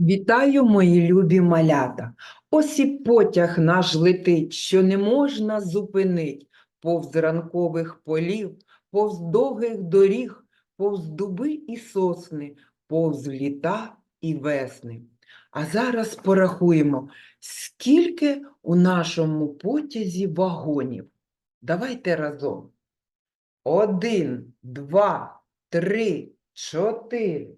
Вітаю, мої любі малята. Ось і потяг наш летить, що не можна зупинить, повз ранкових полів, повз довгих доріг, повз дуби і сосни, повз літа і весни. А зараз порахуємо, скільки у нашому потязі вагонів. Давайте разом. Один, два, три, чотири,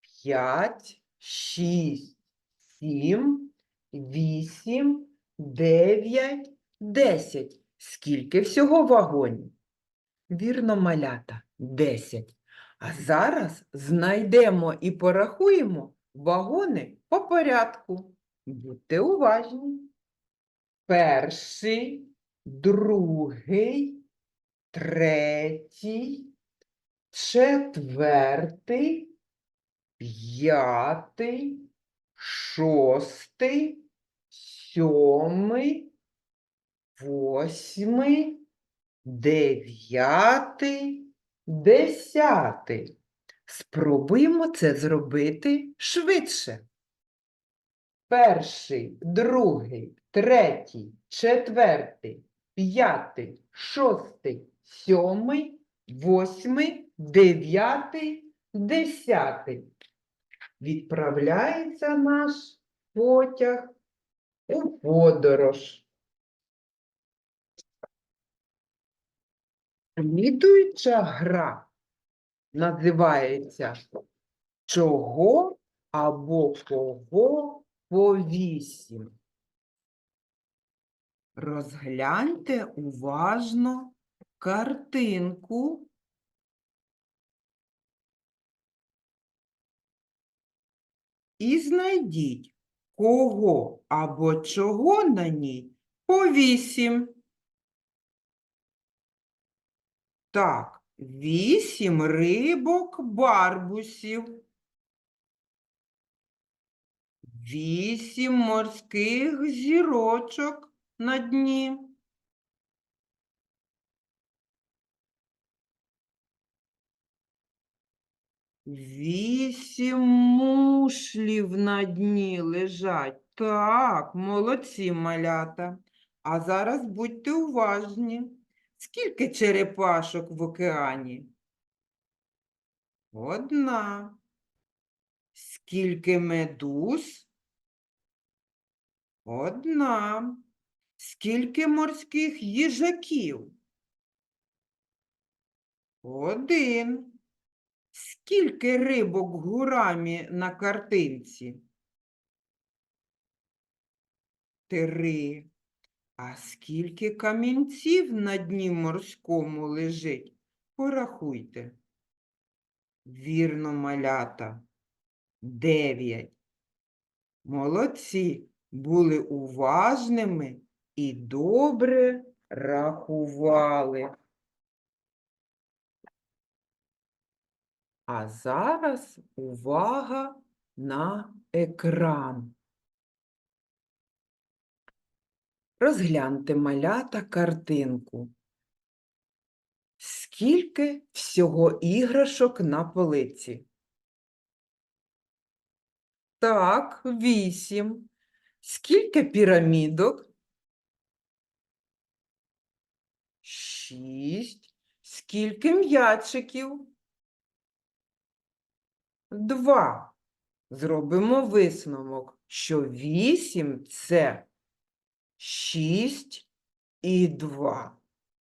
п'ять, шість, сім, вісім, дев'ять, десять. Скільки всього вагонів? Вірно, малята, десять. А зараз знайдемо і порахуємо вагони по порядку. Будьте уважні. Перший, другий, третій, четвертий, п'ятий, шостий, сьомий, восьмий, дев'ятий, десятий. Спробуємо це зробити швидше. Перший, другий, третій, четвертий, п'ятий, шостий, сьомий, восьмий, дев'ятий, десятий. Відправляється наш потяг у подорож. Слідуюча гра називається Чого або кого по вісім. Розгляньте уважно картинку. І знайдіть, кого або чого на ній по вісім. Так, вісім рибок барбусів. Вісім морських зірочок на дні. Вісім мушлів на дні лежать. Так, молодці малята. А зараз будьте уважні. Скільки черепашок в океані? Одна. Скільки медуз? Одна. Скільки морських їжаків? Один. Скільки рибок гурамі на картинці? Три. А скільки камінців на дні морському лежить? Порахуйте. Вірно, малята. Дев'ять. Молодці, були уважними і добре рахували. А зараз увага на екран. Розгляньте малята картинку. Скільки всього іграшок на полиці? Так, вісім. Скільки пірамідок? Шість. Скільки м'ячиків? Два. Зробимо висновок, що вісім – це шість і два.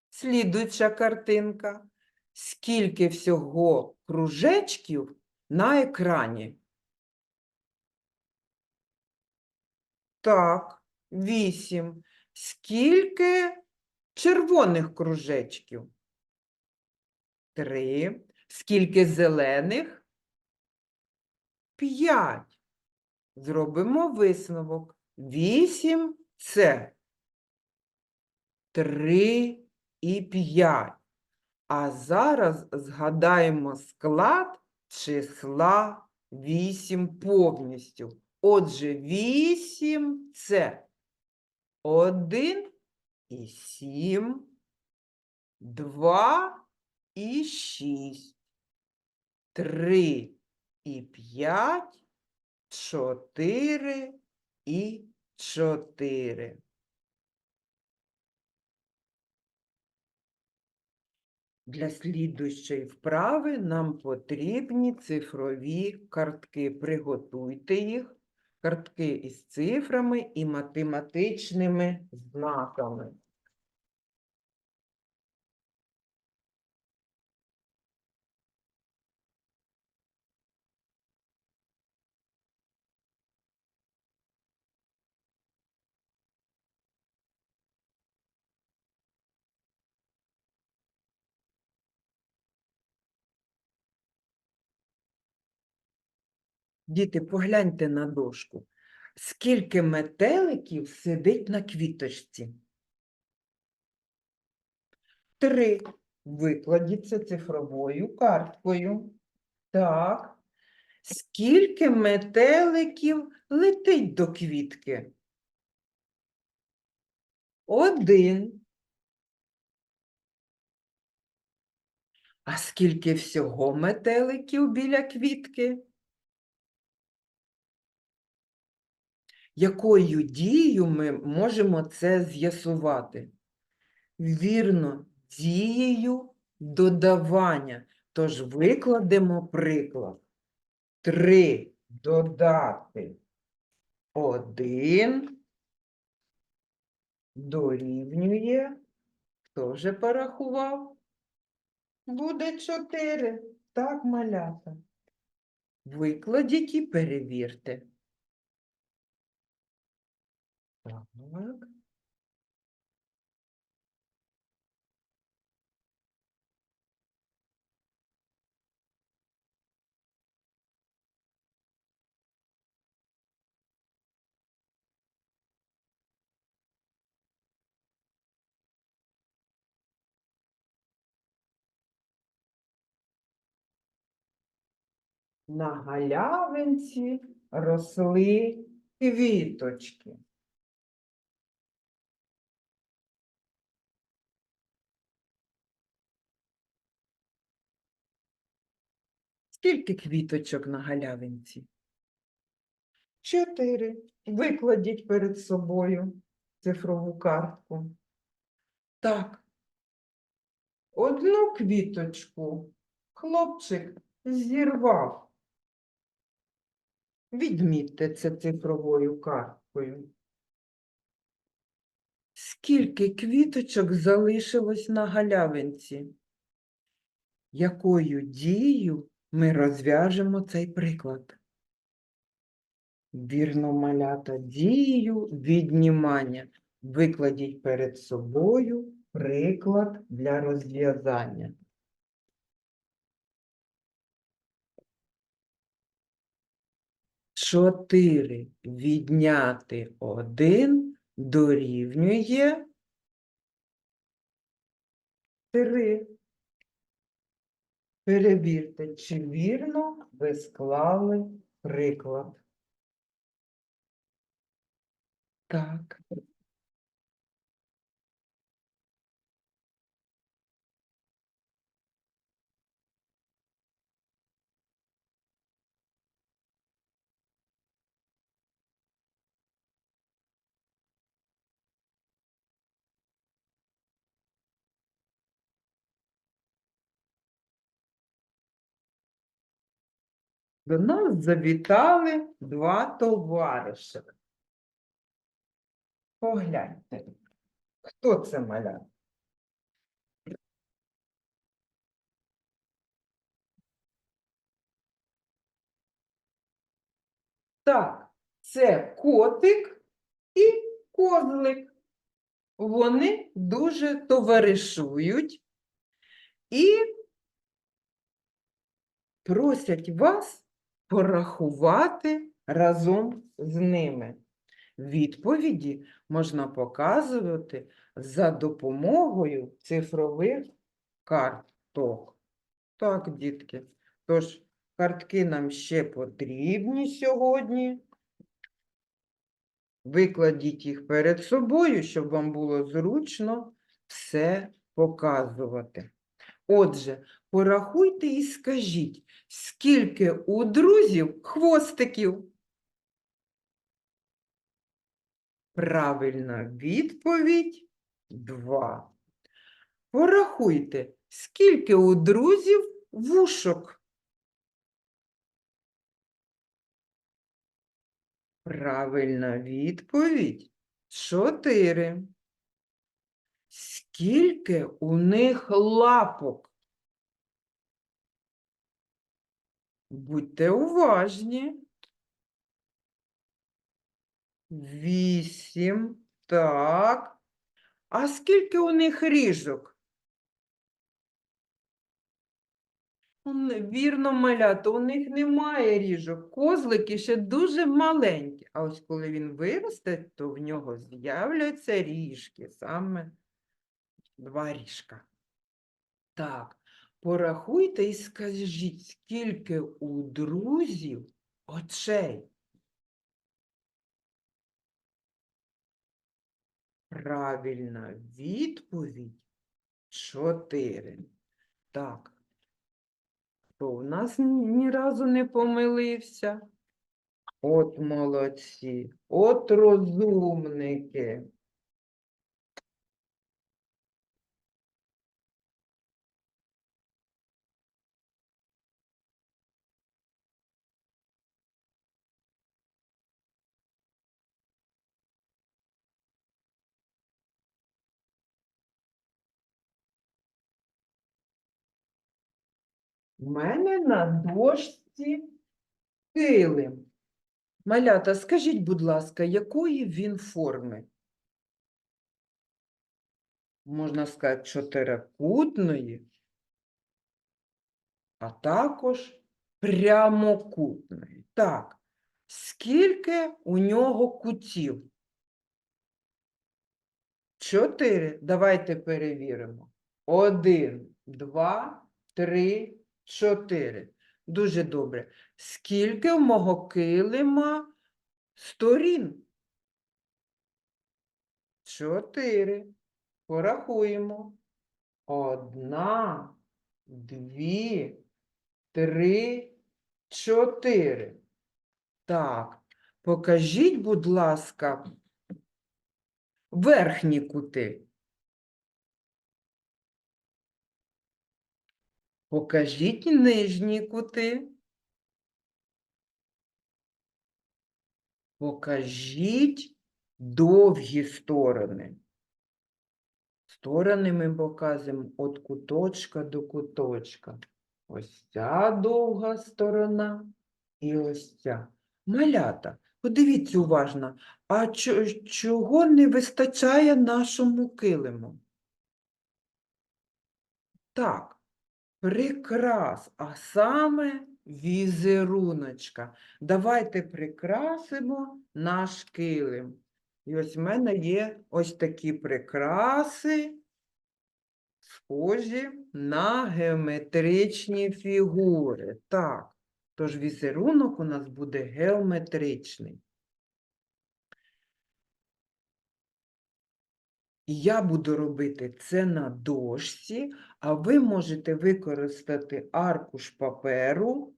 Слідуюча картинка. Скільки всього кружечків на екрані? Так, вісім. Скільки червоних кружечків? Три. Скільки зелених? П'ять. Зробимо висновок. Вісім – це три і п'ять. А зараз згадаємо склад числа 8 повністю. Отже, 8 – це 1 і 7, 2 і 6, 3 і 5 чотири і чотири. Для слідуючої вправи нам потрібні цифрові картки. Приготуйте їх, картки із цифрами і математичними знаками. Діти, погляньте на дошку. Скільки метеликів сидить на квіточці? Три. Викладіть це цифровою карткою. Так. Скільки метеликів летить до квітки? Один. А скільки всього метеликів біля квітки? Якою дією ми можемо це з'ясувати? Вірно, дією додавання. Тож викладемо приклад. Три додати один дорівнює. Хто вже порахував? Буде чотири. Так, малята. Викладіть і перевірте. Так. На галявинці росли квіточки. Скільки квіточок на галявинці? Чотири. Викладіть перед собою цифрову картку. Так. Одну квіточку хлопчик зірвав. Відмітьте це цифровою карткою. Скільки квіточок залишилось на галявинці? Якою дією ми розв'яжемо цей приклад? Вірно, малята, дією віднімання. Викладіть перед собою приклад для розв'язання. Чотири відняти один дорівнює три. Перевірте, чи вірно ви склали приклад. Так. До нас завітали два товариші. Погляньте, хто це маля? Так, це котик і козлик. Вони дуже товаришують і просять вас порахувати разом з ними. Відповіді можна показувати за допомогою цифрових карток. Так, дітки. Тож, картки нам ще потрібні сьогодні. Викладіть їх перед собою, щоб вам було зручно все показувати. Отже, порахуйте і скажіть, скільки у друзів хвостиків? Правильна відповідь два. Порахуйте, скільки у друзів вушок? Правильна відповідь чотири. Скільки у них лапок? Будьте уважні. Вісім. Так. А скільки у них ріжок? Вірно, малята, у них немає ріжок. Козлики ще дуже маленькі. А ось коли він виросте, то в нього з'являться ріжки, саме два ріжка. Так, порахуйте і скажіть, скільки у друзів очей? Правильна відповідь чотири. Так. Хто в нас ні разу не помилився? От молодці, от розумники. У мене на дошці килим. Малята, скажіть, будь ласка, якої він форми? Можна сказати, чотирикутної, а також прямокутної. Так, скільки у нього кутів? Чотири. Давайте перевіримо. Один, два, три, чотири. Дуже добре. Скільки в мого килима сторін? Чотири. Порахуємо. Одна, дві, три, чотири. Так, покажіть, будь ласка, верхні кути. Покажіть нижні кути. Покажіть довгі сторони. Сторони ми показуємо від куточка до куточка. Ось ця довга сторона і ось ця. Малята, подивіться уважно, а чого не вистачає нашому килиму? Так, прикрас, а саме візеруночка. Давайте прикрасимо наш килим. І ось в мене є ось такі прикраси, схожі на геометричні фігури. Так, тож візерунок у нас буде геометричний. І я буду робити це на дошці, а ви можете використати аркуш паперу,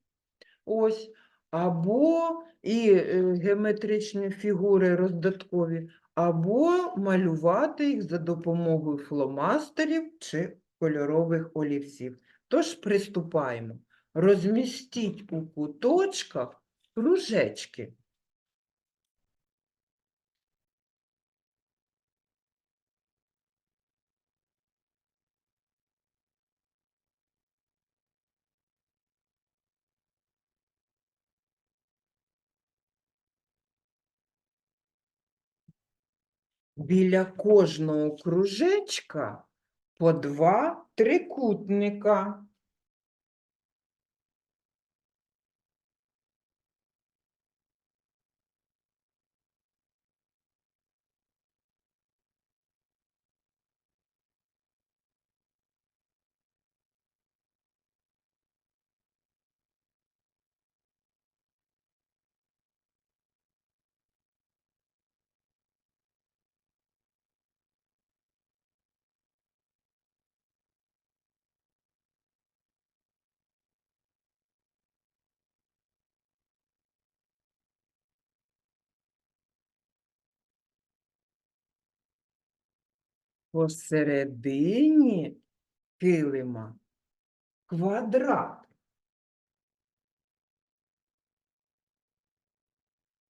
ось, або і е, геометричні фігури роздаткові, або малювати їх за допомогою фломастерів чи кольорових олівців. Тож приступаємо. Розмістіть у куточках кружечки. Біля кожного кружечка по два трикутника. Посередині килима квадрат.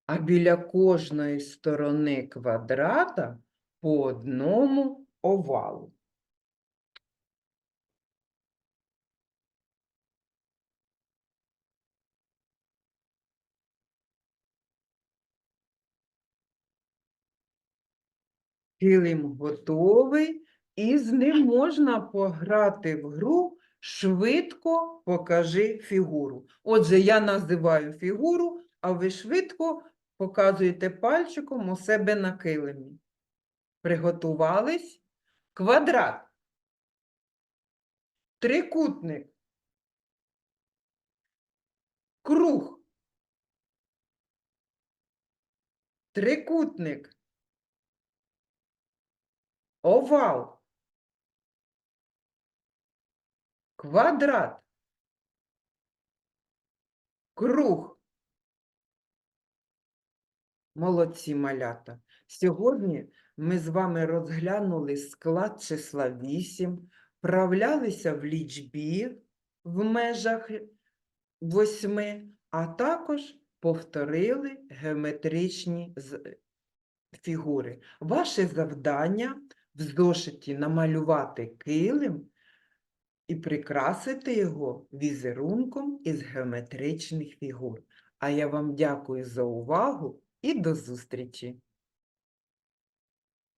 А біля кожної сторони квадрата по одному овалу. Килим готовий, і з ним можна пограти в гру швидко покажи фігуру. Отже, я називаю фігуру, а ви швидко показуєте пальчиком у себе на килимі. Приготувались? Квадрат. Трикутник. Круг. Трикутник. Овал. Квадрат. Круг. Молодці малята. Сьогодні ми з вами розглянули склад числа 8, вправлялися в лічбі в межах 8, а також повторили геометричні фігури. Ваше завдання в зошиті намалювати килим і прикрасити його візерунком із геометричних фігур. А я вам дякую за увагу і до зустрічі!